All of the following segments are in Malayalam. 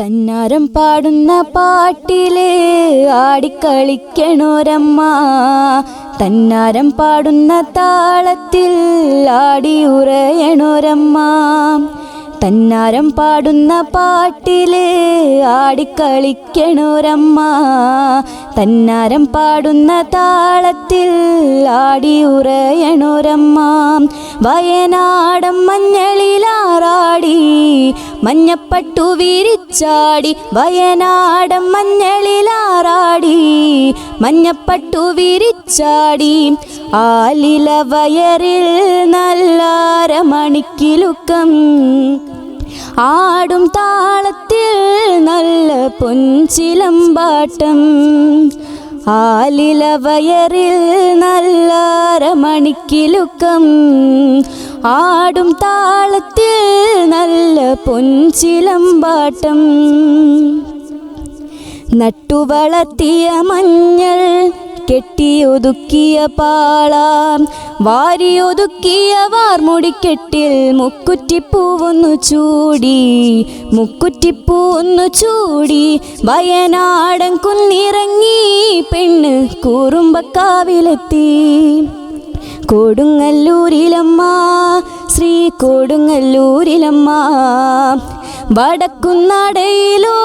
തന്നാരം പാടുന്ന പാട്ടിൽ ആടിക്കളിക്കണോരമ്മ. തന്നാരം പാടുന്ന താളത്തിൽ ആടി ആടിയുറയണോരമ്മ തന്നാരം പാടുന്ന പാട്ടിൽ ആടിക്കളിക്കണോരമ്മ. തന്നാരം പാടുന്ന താളത്തിൽ ആടി ഉറയണോരമ്മ. വയനാടൻ മഞ്ഞളിലാറാടി മഞ്ഞപ്പട്ടു വിരിച്ചാടി. വയനാടൻ മഞ്ഞളിലാറാടി മഞ്ഞപ്പട്ടു വിരിച്ചാടി. ആലില വയറിൽ നല്ലാര മണിക്കിലുക്കം ആടും താളത്തിൽ നല്ല പൊൻചിലമ്പാട്ടം ആലില വയറിൽ നല്ലാര മണിക്കിലുക്കം ആടും താളത്തിൽ നല്ല പൊൻചിലമ്പാട്ടം നട്ടുവളർത്തിയ മഞ്ഞൾ കെട്ടിയൊതുക്കിയ പാളാം. വാരിയൊതുക്കിയ വാർമുടിക്കെട്ടിൽ മുക്കുറ്റിപ്പൂവൊന്നു ചൂടി. മുക്കുറ്റിപ്പൂവൊന്നു ചൂടി. വയനാടൻ കുന്നിറങ്ങി പെണ്ണ് കൂറുമ്പക്കാവിലെത്തി. കൊടുങ്ങല്ലൂരിലമ്മ ശ്രീ കൊടുങ്ങല്ലൂരിലമ്മ. വടക്കുന്നാടയിലോ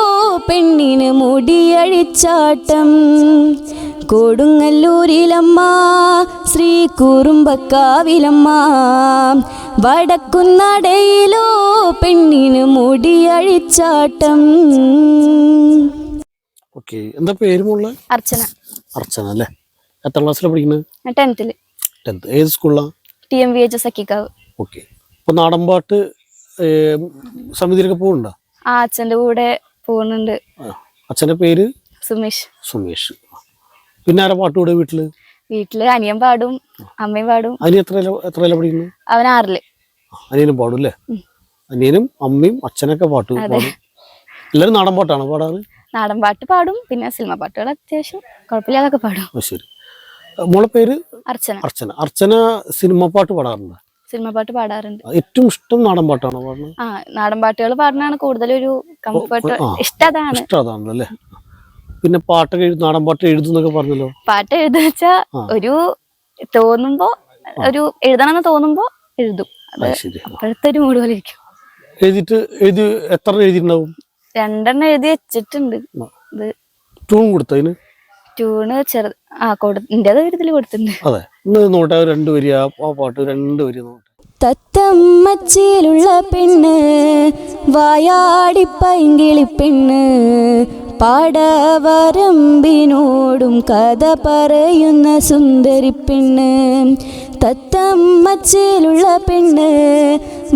പെണ്ണിന് മുടിയഴിച്ചാട്ടം കൊടുങ്ങല്ലൂരിലമ്മ ശ്രീ കുറുമ്പക്കാവിലമ്മ വടക്കുന്നടയിലോ പെണ്ണിന് മുടിയഴിച്ചാട്ടം. ഓക്കെ എന്താ പേര് മുള്ള അർച്ചന. അർച്ചന അല്ലേ? എത്ര ക്ലാസ്സിലാണ് പഠിക്കുന്നത് ടെൻത്തിൽ ടെൻത്ത്. ഏത് സ്കൂളിലാണ് ടി എം വി എച്ച് സക്കിക്കാവ് ഓക്കെ. അപ്പോൾ നാടൻപാട്ട് സമിതിയിലൊക്കെ പോകുന്നുണ്ടോ? ആ അച്ഛന്റെ കൂടെ പോകുന്നുണ്ട്. ആ. അച്ഛന്റെ പേര്? സുമേഷ്. സുമേഷ്. പിന്നെ ആരാ പാട്ട് കൂടെ വീട്ടിൽ? വീട്ടിൽ അനിയൻ പാടും അമ്മയും പാടും. അനിയൻ എത്ര എത്ര പഠിക്കുന്നു? അവൻ ആറിൽ. അനിയനും പാടും അല്ലേ? അനിയനും അമ്മയും അച്ഛനൊക്കെ പാട്ട് പാടും. എല്ലാരും നാടൻ പാട്ടാണ് പാടാറ്? നാടൻ പാട്ട് പാടും പിന്നെ സിനിമ പാട്ടുകൾ അത്യാവശ്യം കുഴപ്പമില്ലാതൊക്കെ പാടും. ശരി. മോളെ പേര്? അർച്ചന. അർച്ചന. അർച്ചന സിനിമ പാട്ട് പാടാറുണ്ട്? സിനിമ പാട്ട് പാടാറുണ്ട്. ഏറ്റവും ഇഷ്ടം നാടൻ പാട്ടാണ് പാടുന്നത്? ആ നാടൻ പാട്ടുകൾ പാടുന്നതാണ് കൂടുതലൊരു കംഫർട്ട് ഇഷ്ടതാണ്. ഇഷ്ടം അതാണ് അല്ലേ പിന്നെ പാട്ടൊക്കെ നാടൻ പാട്ട് എഴുതുന്നൊക്കെ പറഞ്ഞല്ലോ. പാട്ട് എഴുതുക വെച്ചാ ഒരു തോന്നുമ്പോ ഒരു എഴുതണമെന്ന് തോന്നുമ്പോ എഴുതും. അപ്പോഴത്തെ ഒരു മൂഡ് പോലെ ഇരിക്കും. എഴുതിട്ട് എഴുതി എത്ര എഴുതിയിട്ടുണ്ടാവും? രണ്ടെണ്ണം എഴുതി വെച്ചിട്ടുണ്ട്. ഇത് ട്യൂൺ കൊടുത്തതിന് ട്യൂണ് ചെറു ആ കൊടു ഇന്റേത് ഇതിൽ കൊടുത്തിട്ടുണ്ട്. അതെ. ഒന്ന് നോട്ടെ രണ്ട് വരി ആ പാട്ട് രണ്ട് വരി നോട്ടെ. തത്തമ്മച്ചിലുള്ള പെണ്ണ് വായാടി പൈങ്കിളി പെണ്ണ് പാടവരമ്പിനോടും കഥ പറയുന്ന സുന്ദരി പെണ്ണ്. തത്തമ്മച്ചിലുള്ള പെണ്ണ്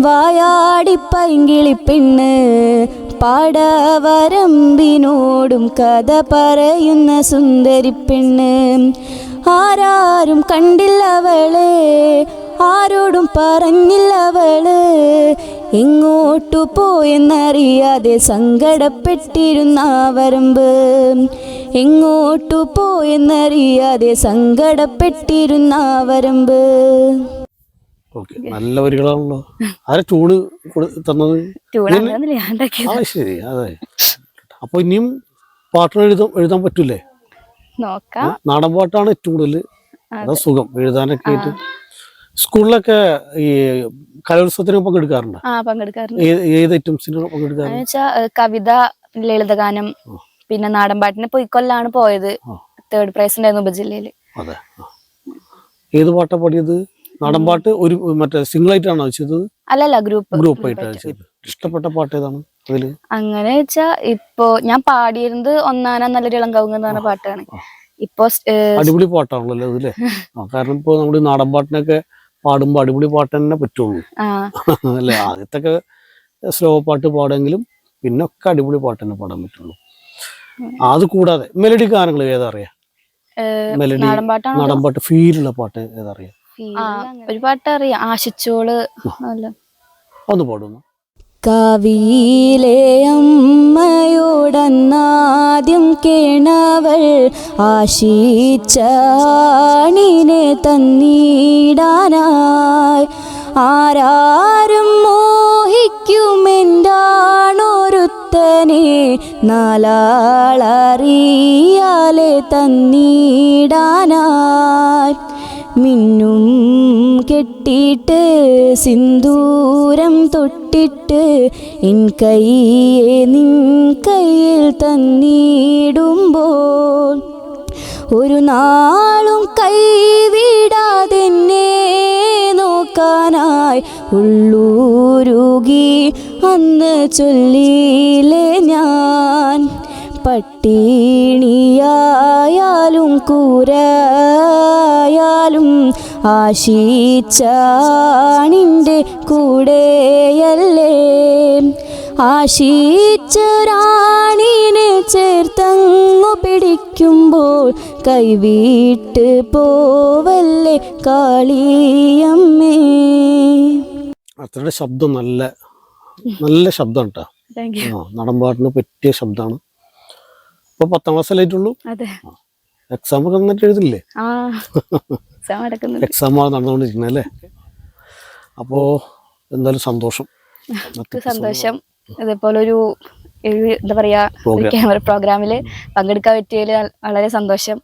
വായാടി പൈങ്കിളി പെണ്ണ് പാടവരമ്പിനോടും കഥ പറയുന്ന സുന്ദരി പെണ്ണ്. ആരാരും കണ്ടില്ലവളെ ആരോടും പറഞ്ഞില്ലവൾ എങ്ങോട്ടു പോയെന്നറിയാതെ സങ്കടപ്പെട്ടിരുന്ന വരമ്പ്. എങ്ങോട്ടു പോയെന്നറിയാതെ സങ്കടപ്പെട്ടിരുന്ന വരമ്പ്. ഓക്കെ നല്ല വരികളാണല്ലോ. ആരെ ചൂട് തന്നത്? ശരി അതെ. അപ്പൊ ഇനിയും പാട്ടുകൾ എഴുതാൻ എഴുതാൻ പറ്റൂലേ? നോക്കാം. നാടൻ പാട്ടാണ് ഏറ്റവും കൂടുതൽ അതാ. സുഖം എഴുതാനൊക്കെ ആയിട്ട്. സ്കൂളിലൊക്കെ ഈ കലോത്സവത്തിന് പങ്കെടുക്കാറുണ്ട്? ഏത് ഐറ്റംസിന് പങ്കെടുക്കാറുണ്ട് കവിത ലളിതഗാനം പിന്നെ നാടൻപാട്ടിന് പൊയ്ക്കൊല്ലാണ് പോയത്. തേർഡ് പ്രൈസ് ഉണ്ടായിരുന്നു ഉപജില്ലയിൽ. അതെ. ഏത് പാട്ടാ പാടിയത്? നാടൻ പാട്ട് ഒരു മറ്റേ സിംഗിൾ ആയിട്ടാണോ ചെയ്തത് അല്ലല്ല ഗ്രൂപ്പ് ഗ്രൂപ്പ് ആയിട്ടാണ് ഇഷ്ടപ്പെട്ട പാട്ട് ഏതാണ്? അങ്ങനെ വെച്ചാ ഇപ്പൊ ഞാൻ പാടിയിരുന്നത് ഒന്നാന നല്ലൊരു ഇളങ്കവുങ്ങ് എന്ന് പറഞ്ഞ പാട്ടാണ്. ഇപ്പൊ അടിപൊളി പാട്ടാണല്ലോ അതല്ലേ കാരണം ഇപ്പൊ നമ്മുടെ നാടൻ പാട്ടിനൊക്കെ പാടുമ്പോ അടിപൊളി പാട്ട് തന്നെ പറ്റുള്ളൂ. അല്ലെ? ആദ്യത്തൊക്കെ സ്ലോ പാട്ട് പാടെങ്കിലും പിന്നെ ഒക്കെ അടിപൊളി പാട്ട് തന്നെ പാടാൻ പറ്റുള്ളൂ. അത് കൂടാതെ മെലഡി ഗാനങ്ങൾ ഏതാറിയാ മെലഡി നാടൻ പാട്ട് ഫീലുള്ള പാട്ട് ഏതാറിയാ ഒരു പാട്ട് അറിയാം ആശിച്ചോൾ ഒന്ന് പാടുന്നു. കവിയിലെ അമ്മയോടന്നാദ്യം കേണവൾ ആശിച്ചാണിനെ തന്നീടാനായി. ആരാരും മോഹിക്കുമെന്താണൊരുത്തനെ നാലാളറിയാലെ തന്നീടാനായി. മിന്നും കെട്ടിയിട്ട് സിന്ദൂരം തൊട്ടിട്ട് എൻ കൈയെ നിൻ കയ്യിൽ തന്നിടുമ്പോൾ ഒരു നാളും കൈവിടാതെന്നെ നോക്കാനായി ഉള്ളൂരുകി അന്ന് ചൊല്ലിയില്ലേ ഞാൻ. പട്ടിണിയായാലും കൂരായാലും ആശിച്ചാണിന്റെ കൂടെയല്ലേ? ആശിച്ചൊരാണിനെ ചേർത്തങ്ങു പിടിക്കുമ്പോൾ കൈവിട്ട് പോവല്ലേ കാളിയമ്മേ? അത്രയുടെ ശബ്ദം നല്ല നല്ല ശബ്ദം കേട്ടോ നടമ്പാട്ടിന് പറ്റിയ ശബ്ദമാണ് ഇപ്പൊ പത്താം ക്ലാസ്സിലായിട്ടുള്ളൂ അതെ. എക്സാം ഒക്കെ നന്നായിട്ട് എഴുതില്ലേ? ആ. എക്സാം നടക്കുന്നുണ്ട്. എക്സാം നടന്നുകൊണ്ടിരിക്കുന്നത് അല്ലേ? അപ്പോൾ എന്തായാലും സന്തോഷം. സന്തോഷം. അതേപോലെ ഒരു എന്താ പറയാ. ക്യാമറ പ്രോഗ്രാമിൽ പങ്കെടുക്കാൻ പറ്റിയതിൽ വളരെ സന്തോഷം.